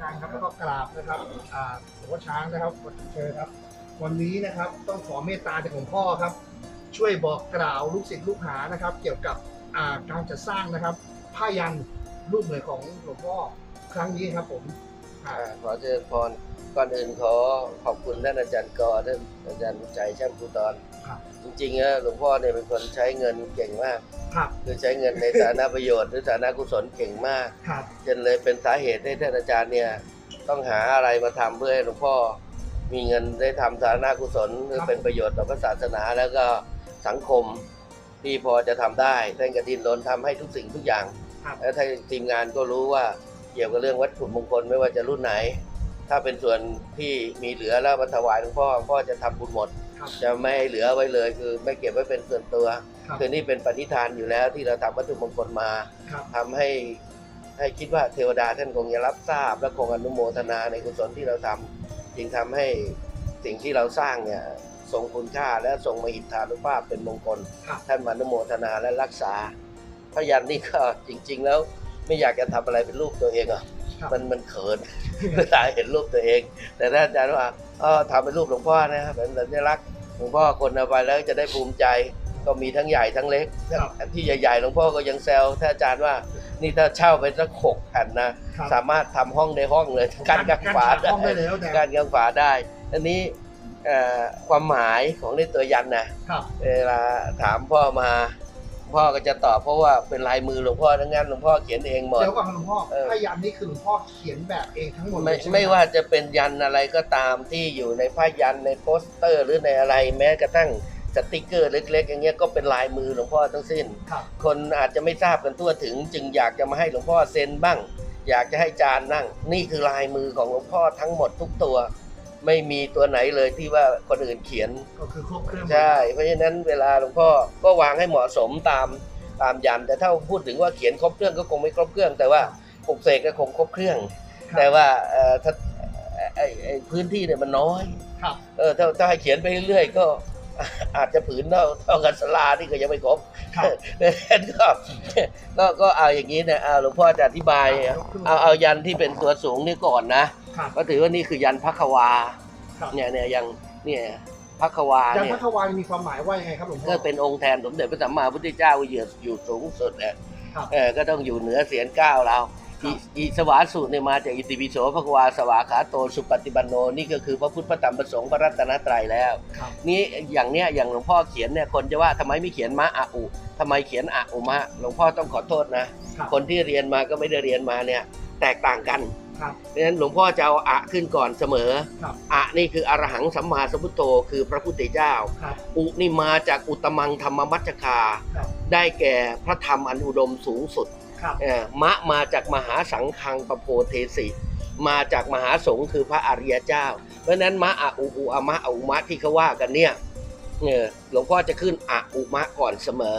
กลางครับแล้วก็กราบนะครับอ่าหลวงพ่อช้างนะครับเชิญครับ วันนี้นะครับต้องขอเมตตาจากหลวงพ่อครับ ช่วยบอกกล่าวลูกศิษย์ลูกหานะครับ เกี่ยวกับอ่าการจัดสร้างนะครับผ้ายันรูปเหมือนของหลวงพ่อครั้งนี้ครับผมอ่าขอเจริญพรก่อนอื่นขอขอบคุณท่านอาจารย์กอท่านอาจารย์ใจช่างภูตอน จริงๆอะหลวงพ่อเนี่ยเป็นคนใช้เงินเก่งมาก ครับคือใช้เงินในฐานะประโยชน์หรือฐานะกุศลเก่งมากครับจนเลยเป็นสาเหตุให้ท่านอาจารย์เนี่ยต้องหาอะไรมาทำเพื่อให้หลวงพ่อมีเงินได้ทำฐานะกุศลหรือเป็นประโยชน์ต่อพระศาสนาแล้วก็สังคมที่พอจะทำได้ท่านกระดินรนทำให้ทุกสิ่งทุกอย่างครับแล้วถ้าทีมงานก็รู้ว่าเกี่ยวกับเรื่องวัตถุมงคลไม่ว่าจะรุ่นไหน ถ้าเป็นส่วนที่มีเหลือแล้วมาถวายหลวงพ่อหลวงพ่อจะทำบุญหมด ครับจะไม่ให้เหลือไว้เลยคือไม่เก็บไว้เป็นส่วนตัวครับคือนี่เป็นปณิธานอยู่แล้วที่เราทำวัตถุมงคลมาครับทำให้ให้คิดว่าเทวดาท่านคงจะรับทราบ และคงอนุโมทนาในกุศลที่เราทำจึงทำให้สิ่งที่เราสร้างเนี่ยทรงคุณค่าและทรงมหิทธานุภาพเป็นมงคล ครับ ท่านมาอนุโมทนาและรักษาพยันนี่ก็จริง ๆ แล้วไม่อยากจะทำอะไรเป็นรูปตัวเองอะ ครับ มันมันเขิน เวลาเห็นรูปตัวเอง แต่ถ้าอาจารย์ว่า เออทำเป็นรูปหลวงพ่อนะเป็นสัญลักษณ์หลวงพ่อคนเอาไปแล้วจะได้ภูมิใจก็มีทั้งใหญ่ทั้งเล็กครับที่ใหญ่ๆหลวงพ่อก็ยังแซวถ้าอาจารย์ว่า นี่ถ้าเช่าไปสักหกแผ่นนะครับสามารถทำห้องในห้องเลยการกางฝาการห้องได้แล้วแต่การกางฝาได้ อันนี้เอ่อความหมายของในตัวยันนะครับเวลาถามพ่อมา พ่อก็จะตอบเพราะว่าเป็นลายมือหลวงพ่อทั้งนั้นหลวงพ่อเขียนเองหมด เดี๋ยวก่อนหลวงพ่อเออผ้ายันนี่คือหลวงพ่อเขียนแบบเองทั้งหมดไม่เลยใช่หไม่ว่าจะเป็นยันอะไรก็ตามที่อยู่ในผ้ายันในโปสเตอร์หรือในอะไรแม้กระทั่งสติกเกอร์เล็ก ๆ อย่างเงี้ยก็เป็นลายมือหลวงพ่อทั้งสิ้น ครับคนอาจจะไม่ทราบกันทั่วถึง จึงอยากจะมาให้หลวงพ่อเซ็นบ้าง อยากจะให้จานนั่ง นี่คือลายมือของหลวงพ่อทั้งหมดทุกตัว ไม่มีตัวไหนเลยที่ว่าคนอื่นเขียนก็คือครบเครื่องหมดใช่ เพราะฉะนั้นเวลาหลวงพ่อก็วางให้เหมาะสมตามตามยันแต่ถ้าพูดถึงว่าเขียนครบเครื่องก็คงไม่ครบเครื่อง แต่ว่าปลุกเสกก็คงครบเครื่องครับแต่ว่าเอ่อถ้าไอ้ไอ้พื้นที่เนี่ยมันน้อยครับเออถ้าถ้าให้เขียนไปเรื่อยๆก็อาจจะผืนเท่าเท่ากันสลาที่ก็ยังไม่ครบครับดังนั้นก็ก็ก็เอาอย่างนี้เนี่ยเอาหลวงพ่อจะอธิบายเอาเอายันที่เป็นตัวสูงนี่ก่อนนะ ครับ ก็ถือว่านี่คือยันพักวาครับ เนี่ยเนี่ยยังเนี่ยพักวายันเนี่พยระทวารมีความหมายว่ายังไงครับหลวงพ่อก็เป็นองค์แทนสมเด็จพระสัมมาพุทธเจ้าอยู่อยู่สูงสุดเนี่ยครับเออก็ต้องอยู่เหนือเสียนเก้าเราครับ อิอิสวาสูตรเนี่ยมาจากอิติปิโสภควาสวาขาโตสุปฏิปันโนนี่ก็คือพระพุทธพระธรรมพระสงฆ์พระรัตนตรัยแล้ว ครับ นี่อย่างเนี้ยอย่างหลวงพ่อเขียนเนี่ยคนจะว่าทำไมไม่เขียนมะอะอุทำไมเขียนอะอุมะหลวงพ่อต้องขอโทษนะ ครับ คนที่เรียนมาก็ไม่ได้เรียนมาเนี่ย แตกต่างกัน ครับเพราะฉะนั้นหลวงพ่อจะเอาอะขึ้นก่อนเสมอครับอะนี่คืออรหังสัมมาสัมพุทโธคือพระพุทธเจ้า ครับ อุนี่มาจากอุตมังธรรมมัจจคา ครับ ได้แก่พระธรรมอันอุดมสูงสุดครับ เอ่อมะมาจากมหาสังฆังปโพเทสิมาจากมหาสงฆ์คือพระอริยเจ้า เพราะฉะนั้นมะอะอุอุอะมะอะอุมะที่เขาว่ากันเนี่ยเออหลวงพ่อจะขึ้นอะอุมะก่อนเสมอ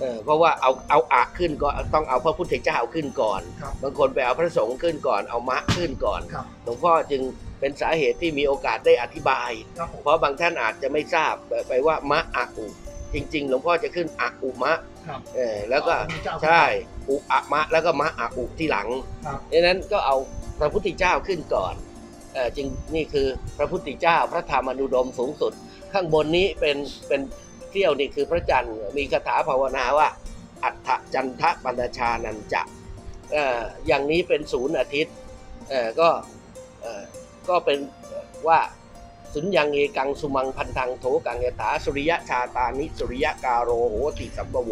เออเพราะว่าเอาเอาอะขึ้นก็ต้องเอาพระพุทธเจ้าขึ้นก่อน ครับบางคนไปเอาพระสงฆ์ขึ้นก่อน เอามะขึ้นก่อน ครับหลวงพ่อจึงเป็นสาเหตุที่มีโอกาสได้อธิบาย ครับผม เพราะบางท่านอาจจะไม่ทราบไปว่ามะอะอุ จริง ๆ หลวงพ่อจะขึ้นอะอุมะครับเออแล้วก็พระพุทธเจ้าใช่อุอะมะแล้วก็มะอะอุที่หลังครับ ดังนั้นก็เอาพระพุทธเจ้าขึ้นก่อนเออจึงนี่คือพระพุทธเจ้าพระธรรมอนุดมสูงสุด ข้างบนนี้เป็นเป็น เที่ยวนี่คือพระจันทร์มีคาถาภาวนาว่า อัฏฐจันทะปัญชานันจะเอ่ออย่างนี้เป็นศูนย์อาทิตย์เออก็เออก็เป็นว่าสุญญังเอกังสุมังพันธังโถกังยถาสุริยะชาตานิสุริยะกาโรโหติสัมปโว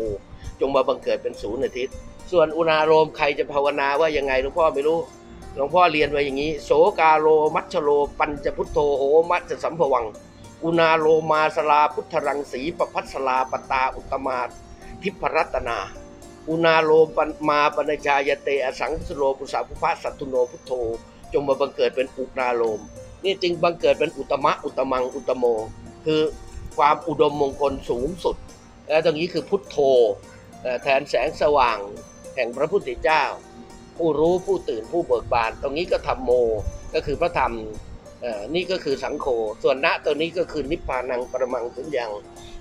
จงมาบังเกิดเป็นศูนย์อาทิตย์ ส่วนอุณาโรมใครจะภาวนาว่ายังไงหลวงพ่อไม่รู้หลวงพ่อเรียนไว้อย่างนี้ โสกาโรมัชโล ปัญจพุทโธโหมัจจสัมภวัง อุณาโลมาสลาพุทธรังสีปพัสลาปตาอุตมาทิพรัตนาอุณาโลปมาปญชายเตอสังสโลปุสาภุภาสัตุโนพุทโธ จงมาบังเกิดเป็นอุณาโลม นี่จึงบังเกิดเป็นอุตมะอุตมังอุตโม คือความอุดมมงคลสูงสุด และตรงนี้คือพุทโธแทนแสงสว่างแห่งพระพุทธเจ้า ผู้รู้ผู้ตื่นผู้เบิกบาน ตรงนี้ก็ธรรมโม ก็คือพระธรรม นี่ก็คือสังโฆส่วนณตัวนี้ก็คือนิพพานังประมังสุญญัง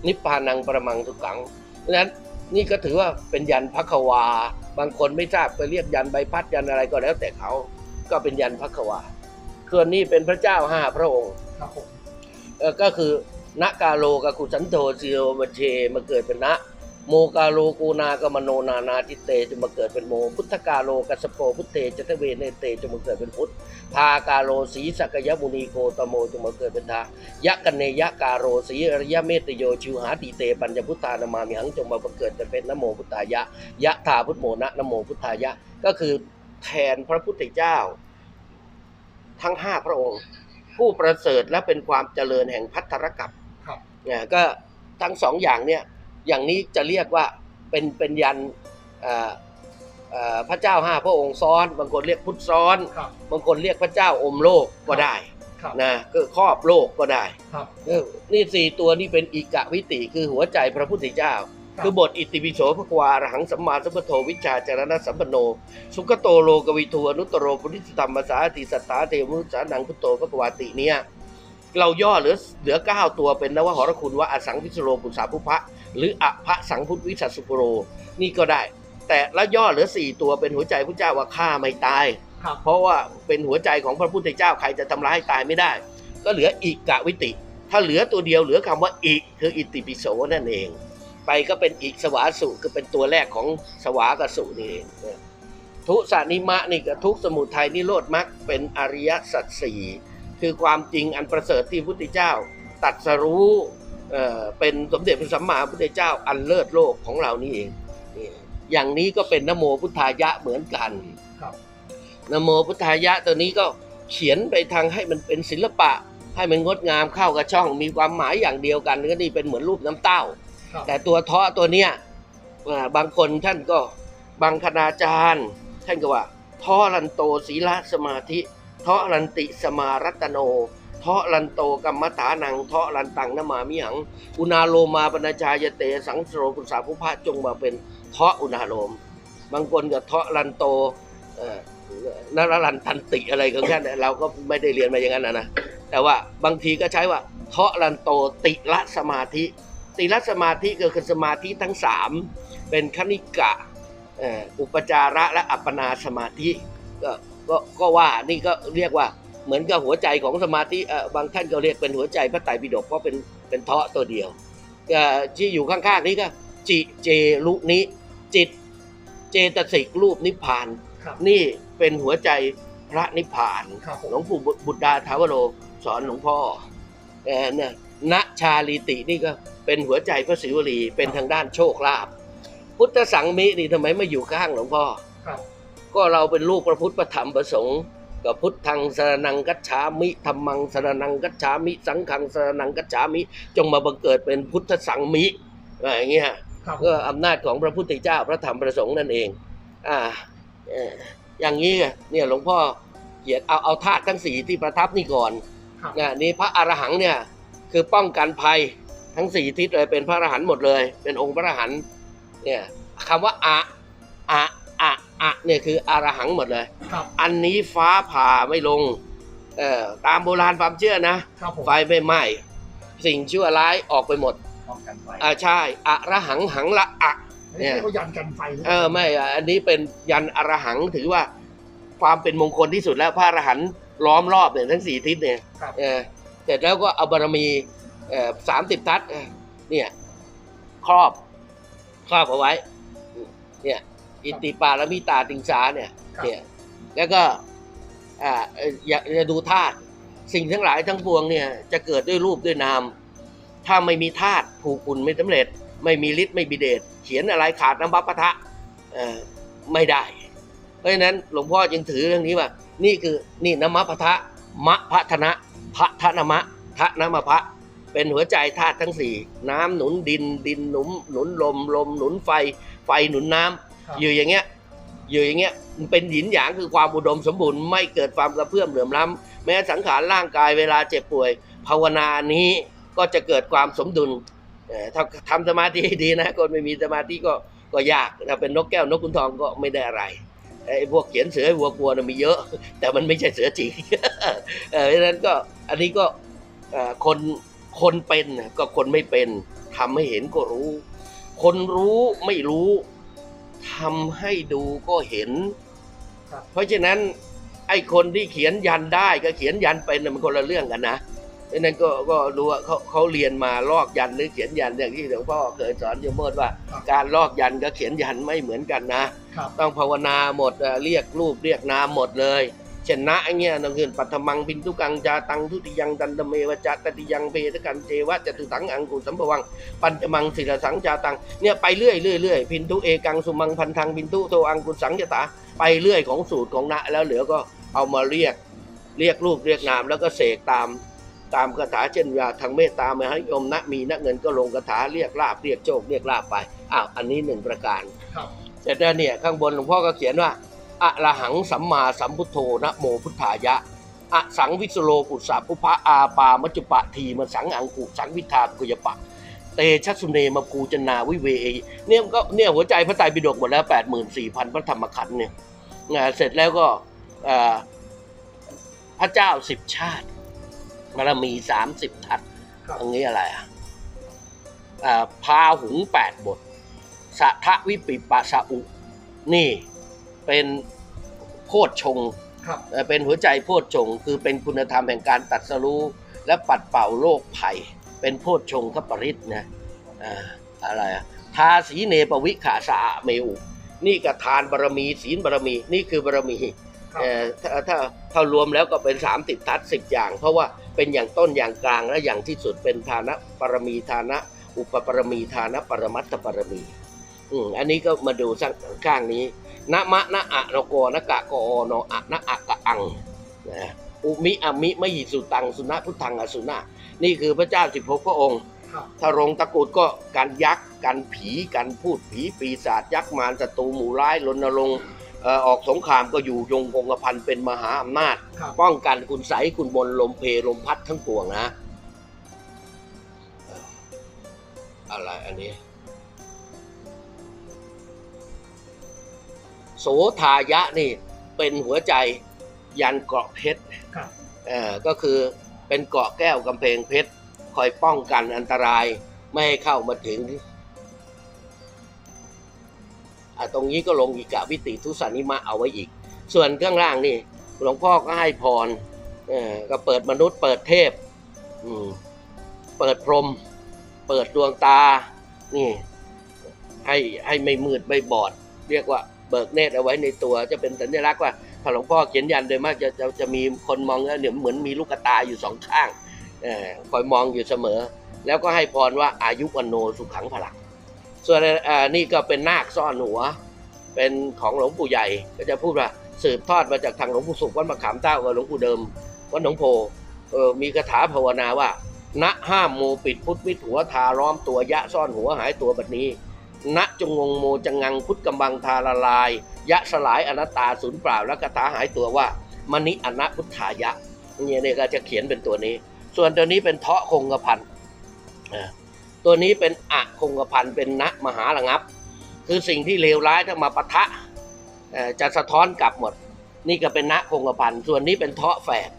นิพพานังประมังทุกังเพราะฉะนั้นนี่ก็ถือว่าเป็นยันพักวา บางคนไม่ทราบไปเรียกยันใบพัดยันอะไรก็แล้วแต่เขาก็เป็นยันพักวาส่วนนี้เป็นพระเจ้าห้าพระองค์ครับผมเออก็คือณกาโลกบกุสันโธสิโอมเชมาเกิดเป็นนะ โมกาโลกูนากมโนนานาทิเตจะมาเกิดเป็นโม พุทธกาโลกัสสโปพุทเตจตเวเนเตจะมาเกิดเป็นพุทธพากาโลสีสกยมุนีโคตโมจะมาเกิดเป็นทายะกันเนยะกาโรสีอริยเมตโยชิวหาติเตปัญญพุทธานามามิหังจงมาบังเกิดจะเป็นนโมพุทธายะยะธาพุทโมนะนโมพุทธายะ ก็คือแทนพระพุทธเจ้า ทั้งห้าพระองค์ ผู้ประเสริฐและเป็นความเจริญแห่งพัทธรกับครับเนี่ยก็ทั้งสองอย่างเนี่ย อย่างนี้จะเรียกว่าเป็นเป็นยันเอ่อเอ่อพระเจ้าห้าพระองค์ซ้อน บางคนเรียกพุทธซ้อนครับบางคนเรียกพระเจ้าอมโลกก็ได้ครับนะก็ครอบโลกก็ได้ครับเออนี่สี่ตัวนี่เป็นอิกะวิติคือหัวใจพระพุทธเจ้าครับคือบทอิติปิโสภควาอรหังสัมมาสัมพุทโธวิชชาจารณะสัมปันโน สุขโตโลกวิทูอนุตตโรปุริสธรรมสาติสัตตาเทวมุสานังพุทโธภควาติเนี่ยเราย่อเหลือเหลือเก้าตัวเป็นนวหรคุณว่าอสังวิสโรปุสาภุพะ หรืออภะสังพุทธวิสัสสุโร นี่ก็ได้ แต่ละย่อเหลือสี่ตัวเป็นหัวใจพระเจ้าว่าฆ่าไม่ตาย ครับ เพราะว่าเป็นหัวใจของพระพุทธเจ้าใครจะทำร้ายตายไม่ได้ ก็เหลืออีกกะวิติ ถ้าเหลือตัวเดียวเหลือคำว่าอีกคืออิติปิโสนั่นเอง ไปก็เป็นอีกสวาสุคือเป็นตัวแรกของสวากสุนี่เองเนี่ยทุสานิมะนี่ก็ทุกสมุทัยนิโรธมรรคเป็นอริยสัจสี่คือความจริงอันประเสริฐที่พระพุทธเจ้าตรัดสรู้ เอ่อเป็นสมเด็จพระสัมมาสัมพุทธเจ้าอันเลิศโลกของเรานี่เองนี่อย่างนี้ก็เป็นนโมพุทธายะเหมือนกันครับนโมพุทธายะตัวนี้ก็เขียนไปทางให้มันเป็นศิลปะ ให้มันงดงามเข้ากับช่องมีความหมายอย่างเดียวกันก็นี่เป็นเหมือนรูปน้ำเต้าครับแต่ตัวเทาะตัวเนี้ยอ่าบางคนท่านก็บางคณาจารย์ท่านก็ว่าเทาะลันโตศีลสมาธิเทาะลันติสมารัตโน เทาะลันโตกรรมฐานังเทาะลันตังนมามิหัง อุณาโลมาปนาชายเต สังสโรปุสาภุพะจงมาเป็นเทาะอุณาโลม บางคนก็เทาะลันโตนรลันตันติอะไรของท่านเนี่ยเราก็ไม่ได้เรียนมาอย่างนั้นนะนะแต่ว่าบางทีก็ใช้ว่าเทาะลันโตติละสมาธิ ติละสมาธิก็คือสมาธิทั้งสามเป็นคณิกะอุปจาระและอัปปนาสมาธิก็ก็ว่านี่ก็เรียกว่า เหมือนกับหัวใจของสมาธิเอ่อบางท่านก็เรียกเป็นหัวใจพระไตรปิฎกเพราะเป็นเป็นเทาะตัวเดียวก็ที่อยู่ข้างๆนี้ก็จิเจลุนิจิตเจตสิกรูปนิพพานครับนี่เป็นหัวใจพระนิพพานครับผมหลวงปู่บุตรดาทาวโรสอนหลวงพ่อเออเนี่ยณชาลีตินี่ก็เป็นหัวใจพระศิวลีเป็นทางด้านโชคลาภพุทธสังมินี่ทำไมไม่อยู่ข้างหลวงพ่อครับก็เราเป็นลูกพระพุทธพระธรรมพระสงฆ์ กับพุทธังสรนังกัจฉามิธรรมังสรนังกัจฉามิ สังฆังสรนังกัจฉามิ จงมาบังเกิดเป็นพุทธสังมิอะไรอย่างเงี้ยครับก็อำนาจของพระพุทธเจ้าพระธรรมพระสงฆ์นั่นเอง อ่าเอ่ออย่างนี้ไงเนี่ยหลวงพ่อเขียนเอาเอาธาตุทั้งสี่ที่ประทับนี่ก่อนครับเนี่ยนี่พระอรหังเนี่ยคือป้องกันภัยทั้งสี่ทิศเลยเป็นพระอรหันต์หมดเลย เป็นองค์พระอรหันต์เนี่ยคำว่าอะอะ อะอะเนี่ยคืออรหังหมดเลย ครับ อันนี้ฟ้าผ่าไม่ลงเอ่อตามโบราณความเชื่อนะ ครับผมไฟไม่ไหม้สิ่งชั่วร้ายออกไปหมดป้องกันไฟอ่าใช่อะระหังหังละอะเนี่เนี่ยยเขายันกันไฟหรืปเอล่าอไม่อะอันนี้เป็นยันอรหังถือว่าความเป็นมงคลที่สุดแล้วพระอรหันต์ล้อมรอบเนี่ยทั้งสี่ทิศเนี่ยครับเออเสร็จแล้วก็เอาบารมีเอ่อสามสิบทัศน์เออเนี่ยครอบครอบเอาไว้เนี่ย อิติปาลมิตาติงสาเนี่ยครับเนี่ยแล้วก็อ่าเอ่ออย่าอย่าดูธาตุสิ่งทั้งหลายทั้งปวงเนี่ยจะเกิดด้วยรูปด้วยนาม ถ้าไม่มีธาตุผูกอุ่นไม่สำเร็จ ไม่มีฤทธิ์ไม่มีเดชเขียนอะไรขาดน้ำบัพพะทะเอ่อไม่ได้ เพราะฉะนั้นหลวงพ่อจึงถือเรื่องนี้ว่า นี่คือนี่นมะพะทะมะพะทนะพะทะนมะทะนมะพะเป็นหัวใจธาตุทั้งสี่น้ำหนุนดินดินหนุนหนุนลมลมหนุนไฟ ไฟหนุนน้ำครับ อยู่อย่างเงี้ยอยู่อย่างเงี้ยมันเป็นหินหยางคือความอุดมสมบูรณ์ไม่เกิดความกระเพื่อมเหลื่อมล้ำแม้สังขารร่างกายเวลาเจ็บป่วย ภาวนานี้ก็จะเกิดความสมดุลเอ่อถ้าทำสมาธิดีนะคนไม่มีสมาธิก็ก็ยากถ้าเป็นนกแก้วนกขุนทองก็ไม่ได้อะไรไอ้พวกเขียนเสือวัวกลัวนะมีเยอะ แต่มันไม่ใช่เสือจริงเออเพราะฉะนั้นก็อันนี้ก็คนคนเป็นก็คนไม่เป็นทำให้เห็นก็รู้ คนรู้ไม่รู้ ทำให้ดูก็เห็นครับเพราะฉะนั้นไอ้คนที่เขียนยันได้ก็เขียนยันเป็นน่ะมันคนละเรื่องกันนะดังนั้นก็ก็รู้ว่าเขาเขาเรียนมาลอกยันหรือเขียนยันอย่างที่หลวงพ่อเคยสอนโยมโมดว่าครับการลอกยันกับเขียนยันไม่เหมือนกันนะครับต้องภาวนาหมดเอ่อเรียกรูปเรียกนามหมดเลยเช่นนะไอ้เงี้ยนั่นคือปัทมังพินทุกังจาตังทุติยังดันตเมวจัตติยังเพตกันเจวะจตุสังอังกุสัมภวัง ปัญจมังศิลสังจาตังเนี่ยไปเรื่อยเรื่อยเรื่อยพินทุเอกังสุมังพันธังพินทุโตอังกุสังจตาไปเรื่อยของสูตรของนะแล้วเหลือก็เอามาเรียกเรียกรูปเรียกนามแล้วก็เสกตามตามคาถาเช่นว่าทางเมตตามหานิยมนะมีนะเงินก็ลงคาถาเรียกลาบเรียกโชคเรียกลาบไปอ้าวอันนี้หนึ่งประการครับเสร็จแล้วเนี่ยข้างบนหลวงพ่อก็เขียนว่า อะระหังสัมมาสัมพุทโธนะโมพุทธายะอะสังวิสโลปุสสะปุพะอาปามัจจุปะทีมสังอังกุสังวิทากุยปะ เตชัสสุเนมาภูจนาวิเวเอเนี่ยมันก็เนี่ยหัวใจพระไตรปิฎกหมดแล้วแปดหมื่นสี่พันพระธรรมขันธ์เนี่ยนะเสร็จแล้วก็เอ่อพระเจ้าสิบชาติบารมีสามสิบทัศครับอันนี้อะไรอะอ่าพาหุงแปดบทสัทะวิปิปะสะอุนี่ เป็นโพชฌงค์ครับเอ่อเป็นหัวใจโพชฌงค์คือเป็นคุณธรรมแห่งการตัดสรู้ และปัดเป่าโรคภัย เป็นโพชฌงคปริตนะอ่าอะไรอะทาสีเนปวิขาสะเมอุนี่ก็ทานบารมีศีลบารมีนี่คือบารมีครับเอ่อถ้าถ้าถ้ารวมแล้วก็เป็นสามสิบทัศสิบอย่าง เพราะว่าเป็นอย่างต้นอย่างกลางและอย่างที่สุดเป็นฐานะปรมีฐานะ อุปปรมีฐานะปรมัตถปรมีอืมอันนี้ก็มาดูสักข้างนี้ นะมะนะอะนะโกนะกะกอโนอะนะอะกะอังนะอุมิอะมิมหิสุตังสุนะพุทธังอสุนะนี่คือพระเจ้าสิบหกพระองค์ครับถ้ารงตะกรุดก็การยักษ์การผีการพูดผีปีศาจยักษ์มารศัตรูหมู่ร้ายรณรงค์เอ่อออกสงครามก็อยู่ยงคงกระพันเป็นมหาอำนาจครับป้องกันคุณใสยคุณบนต์ลมเพลมพัดทั้งปวงนะเอ่ออะไรอันนี้ โสทายะนี่เป็นหัวใจยันเกราะเพชรครับเอ่อก็คือเป็นเกราะแก้วกำแพงเพชร คอยป้องกันอันตรายไม่ให้เข้ามาถึงอะตรงนี้ก็ลงอีกกะวิติทุสานิมะเอาไว้อีก ส่วนข้างล่างนี่หลวงพ่อก็ให้พรเออก็เปิดมนุษย์ เปิดเทพอืมเปิดพรหมเปิดดวงตา นี่ ให้ให้ไม่มืดไม่บอด เรียกว่า เบิกเนตรเอาไว้ในตัวจะเป็นสัญลักษณ์ว่าถ้าหลวงพ่อเขียนยันโดยมากจะจะจะมีคนมองแล้วเนี่ยเหมือนมีลูกตาอยู่สองข้างอคอยมองอยู่เสมอ แล้วก็ให้พรว่าอายุวันโนสุขังพลังส่วนนี่ก็เป็นนาคซ่อนหัว เป็นของหลวงปู่ใหญ่ก็จะพูดว่าสืบทอดมาจากทางหลวงปู่สุขวัดมะขามเต้ากับหลวงปู่เดิมวัดหนองโพมีคาถาภาวนาว่าณห้ามโมปิดพุทธมิตหัวทาล้อมตัวยะซ่อนหัวหายตัวแบบนี้ ณจงงงโมจังงังพุทธกำบังทาละลาย ยะสลายอนัตตาสูญเปล่าและคาถาหายตัวว่ามณิอนะพุทธายะเนี่ยเนี่ยก็จะเขียนเป็นตัวนี้ ส่วนตัวนี้เป็นเทาะคงกระพันตัวนี้เป็นอะคงกระพันเป็นณมหาระงับ คือสิ่งที่เลวร้ายถ้ามาปะทะจะสะท้อนกลับหมด นี่ก็เป็นณคงกระพันส่วนนี้เป็นเทาะแฝด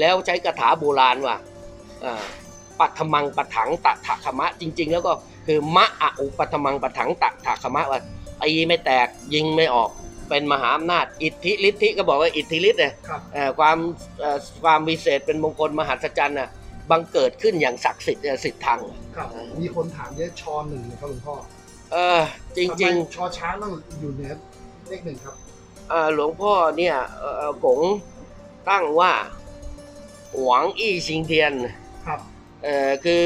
แล้วใช้คาถาโบราณว่าปัทมังปะถังตะถะขมะจริง ๆ แล้วก็ คือมะอะอุปัทมังปะถังตะถะขมะว่าตีไม่แตกยิงไม่ออกเป็นมหาอำนาจ อิทธิฤทธิก็บอกว่าอิทธิฤทธิ์เนี่ยครับเอ่อความเอ่อความวิเศษเป็นมงคลมหัศจรรย์น่ะบังเกิดขึ้นอย่างศักดิ์สิทธิ์เอ่อสิทธิ์ทางครับมีคนถามเยอะชอหนึ่งนะครับหลวงพ่อเออจริงทำไมชอช้างต้องอยู่เหนือเลขหนึ่งครับๆเอ่อหลวงพ่อเนี่ยเอ่อเอ่อกงตั้งว่าหวังอี้ชิงเทียนครับเอ่อคือ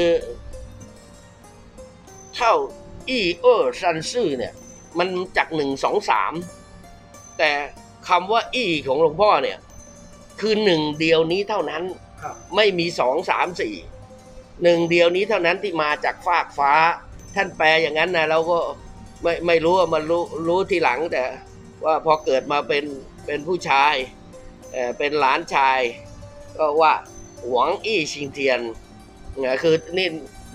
เท่าอี้เออซันซื่อเนี่ยมันจากหนึ่งสองสามแต่คำว่าอี้ของหลวงพ่อเนี่ย คือหนึ่งเดียวนี้เท่านั้นครับไม่มีสองสามสี่หนึ่งเดียวนี้เท่านั้นที่มาจากฟากฟ้า ท่านแปลอย่างนั้นนะเราก็ไม่ไม่รู้ว่ามันรู้รู้ทีหลังแต่ว่าพอเกิดมาเป็นเป็นผู้ชายเอ่อเป็นหลานชาย ก็ว่าหวังอี้ชิงเทียนเนี่ยคือนี่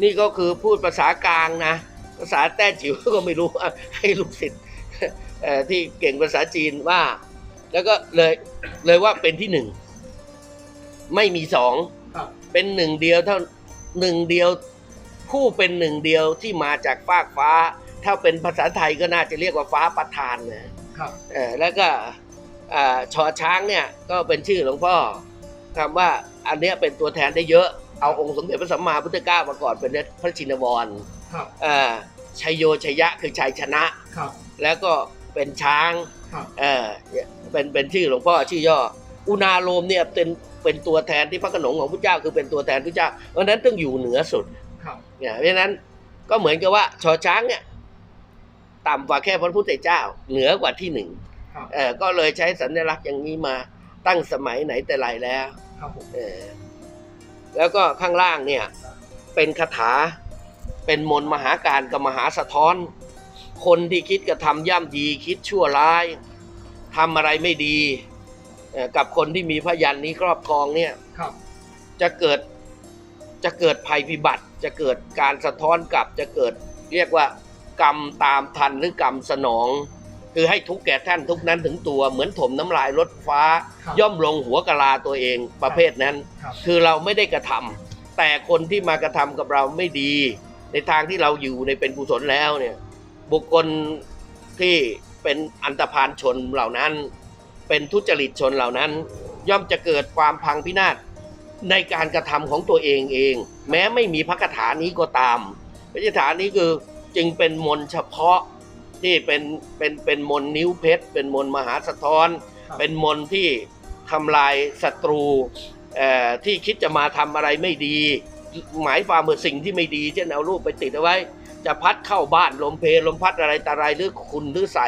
นี่ก็คือพูดภาษากลางนะ ภาษาแต้จิ๋วก็ไม่รู้ว่าให้ลูกศิษย์เอ่อที่เก่งภาษาจีนว่า แล้วก็เลยเลยว่าเป็นที่หนึ่ง ไม่มีสองครับเป็นหนึ่งเดียวเท่าหนึ่งเดียวผู้เป็นหนึ่งเดียวที่มาจากฟากฟ้า ถ้าเป็นภาษาไทยก็น่าจะเรียกว่าฟ้าประทานนะครับเออแล้วก็อ่าชอช้างเนี่ยก็เป็นชื่อหลวงพ่อคำว่าอันเนี้ยเป็นตัวแทนได้เยอะ เอาองค์สมเด็จพระสัมมาพุทธเจ้ามาก่อนเป็นพระชินวรครับอ่าชัยโยชยะคือชัยชนะ ครับ แล้วก็เป็นช้างครับ เออเป็นเป็นชื่อหลวงพ่อชื่อย่อ อุณาโลมเนี่ยเป็นเป็นตัวแทนที่พระโขนงของพระเจ้าคือเป็นตัวแทนพระเจ้า เพราะฉะนั้นต้องอยู่เหนือสุดครับ เนี่ยเพราะฉะนั้นก็เหมือนกับว่าชอช้างเนี่ยต่ำกว่าแค่พระพุทธเจ้า เหนือกว่าที่หนึ่งครับ เออก็เลยใช้สัญลักษณ์อย่างนี้มาตั้งสมัยไหนแต่ไรแล้ว ครับผม เออ แล้วก็ข้างล่างเนี่ยเป็นคาถาเป็นมนต์มหาการกับมหาสะท้อน คนที่คิดกระทำย่ำดีคิดชั่วร้ายทำอะไรไม่ดีเอ่อกับคนที่มีพยันนี้ครอบครองเนี่ยครับจะเกิดจะเกิดภัยพิบัติ จะเกิดการสะท้อนกลับจะเกิดเรียกว่ากรรมตามทันหรือกรรมสนอง คือให้ทุกข์แก่ท่านทุกนั้นถึงตัวเหมือนถมน้ำลายรถฟ้า ครับย่อมลงหัวกะลาตัวเองประเภทนั้น ครับ คือเราไม่ได้กระทำแต่คนที่มากระทำกับเราไม่ดี ในทางที่เราอยู่ในเป็นกุศลแล้วเนี่ยบุคคลที่เป็นอันตรพานชนเหล่านั้น เป็นทุจริตชนเหล่านั้น ย่อมจะเกิดความพังพินาศในการกระทำของตัวเองเอง แม้ไม่มีพระคาถานี้ก็ตามพระคาถานี้คือจึงเป็นมนต์เฉพาะ ที่เป็นเป็นเป็นมนต์นิ้วเพชร เป็นมนต์มหาสะท้อนครับเป็นมนต์ที่ทำลายศัตรูเอ่อที่คิดจะมาทำอะไรไม่ดี หมายความว่าสิ่งที่ไม่ดี เช่นเอารูปไปติดเอาไว้ จะพัดเข้าบ้านลมเพลลมพัดอะไรตาอะไรหรือคุณหรือใส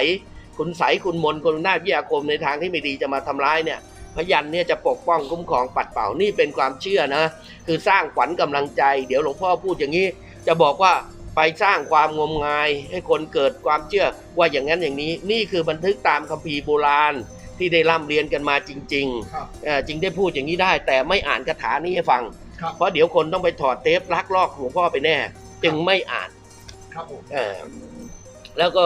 คุณใสคุณมนต์คุณหน้าพิยาคมในทางที่ไม่ดีจะมาทำร้ายเนี่ยพยันเนี่ยจะปกป้องคุ้มครองปัดเป่านี่เป็นความเชื่อนะ คือสร้างขวัญกำลังใจ เดี๋ยวหลวงพ่อพูดอย่างนี้ จะบอกว่า ไปสร้างความงมงาย ให้คนเกิดความเชื่อว่าอย่างนั้นอย่างนี้ นี่คือบันทึกตามคัมภีร์โบราณที่ได้ร่ำเรียนกันมาจริงครับๆเอ่อจึงได้พูดอย่างนี้ได้ แต่ไม่อ่านคาถานี้ให้ฟัง ครับเพราะเดี๋ยวคนต้องไปถอดเทปลักลอกหลวงพ่อไปแน่ จึงไม่อ่านครับผม เออแล้วก็